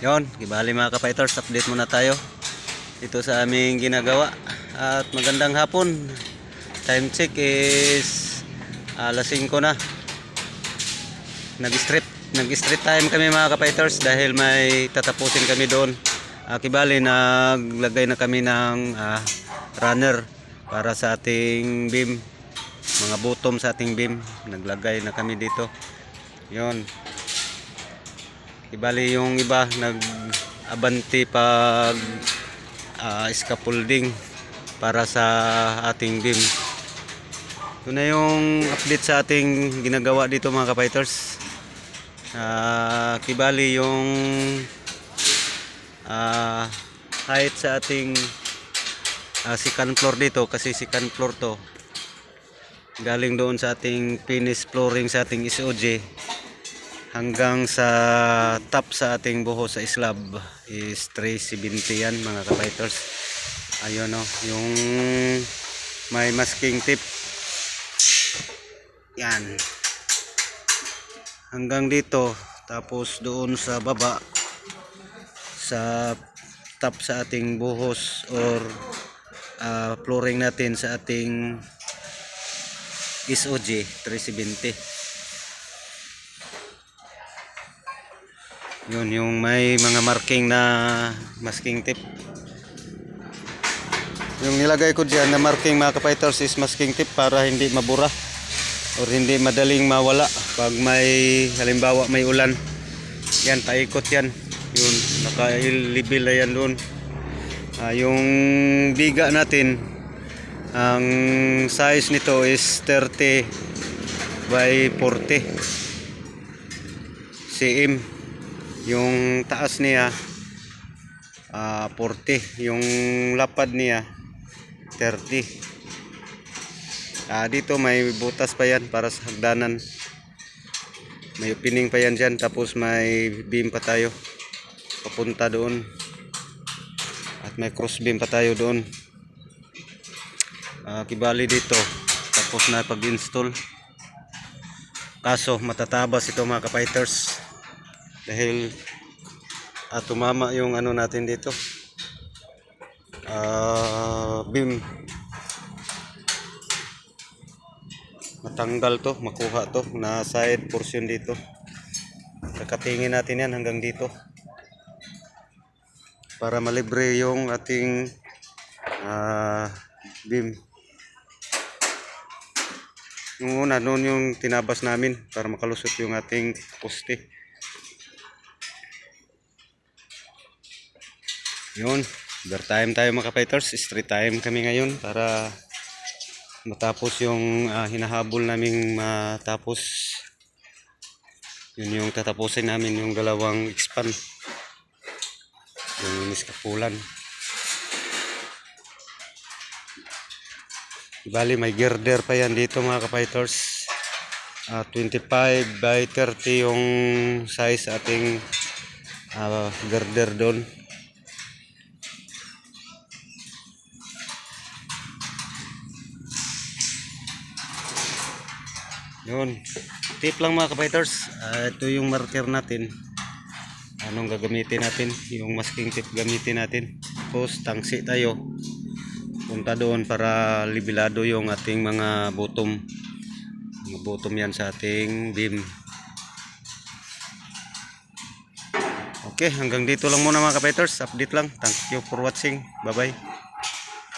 Yon, kibali mga kapiters, update muna tayo. Ito sa aming ginagawa. At magandang hapon. Time check is alas 5 na. Nag-strip, nag-strip time kami mga kapiters dahil may tatapusin kami doon. Ah, kibali naglagay na kami ng ah, runner para sa ating beam. Mga bottom sa ating beam. Naglagay na kami dito. Yon. Ibali yung iba nag-abanti pag ah, scaffolding para sa ating beam. Ito na yung update sa ating ginagawa dito mga kapiters. Ah, kibali yung ah, height sa ating ah, second floor dito kasi second floor to galing doon sa ating finish flooring sa ating SOJ hanggang sa top sa ating buho sa slab is 370 yan mga kapiters ayun o yung may masking tip. Yan. Hanggang dito tapos doon sa baba sa top sa ating buhos or ah, flooring natin sa ating SOJ 370 Yun, yung may mga marking na masking tip. Yung nilagay ko dyan na marking mga kapiters is masking tip para hindi mabura or hindi madaling mawala pag may halimbawa may ulan. Yan, paikot yan. Yun, naka-level na yan doon. Ah, yung biga natin, ang size nito is 30 by 40 cm yung taas niya ah 40 yung lapad niya 30 ah dito may butas pa yan para sa hagdanan. May opening pa yan dyan tapos may beam pa tayo. Papunta doon. At may cross beam pa tayo doon. Ah, kibali dito tapos na pag install kaso matatabas ito mga kapiters dahil at tumama yung ano natin dito. Ah beam. Matanggal to makuha to. Na side portion dito. Kakatingin natin yan hanggang dito. Para malibre yung ating ah beam. Yung una noon yung tinabas namin para makalusot yung ating poste Yun, overtime tayo mga kapiters. Street time kami ngayon para matapos yung ah, hinahabol naming matapos. Yun yung tatapusin namin yung dalawang expand. Yung niskapulan. Bali may girder pa yan dito mga kapiters. Ah, 25 by 30 yung size ating ah, girder doon. Yun. Tip lang mga kapiters. Ah, ito yung marker natin. Anong gagamitin natin? Yung masking tip gamitin natin. Tapos tangsi tayo. Punta doon para libilado yung ating mga bottom. Mga bottom yan sa ating beam. Okay, hanggang dito lang muna mga kapiters. Update lang. Thank you for watching. Bye-bye.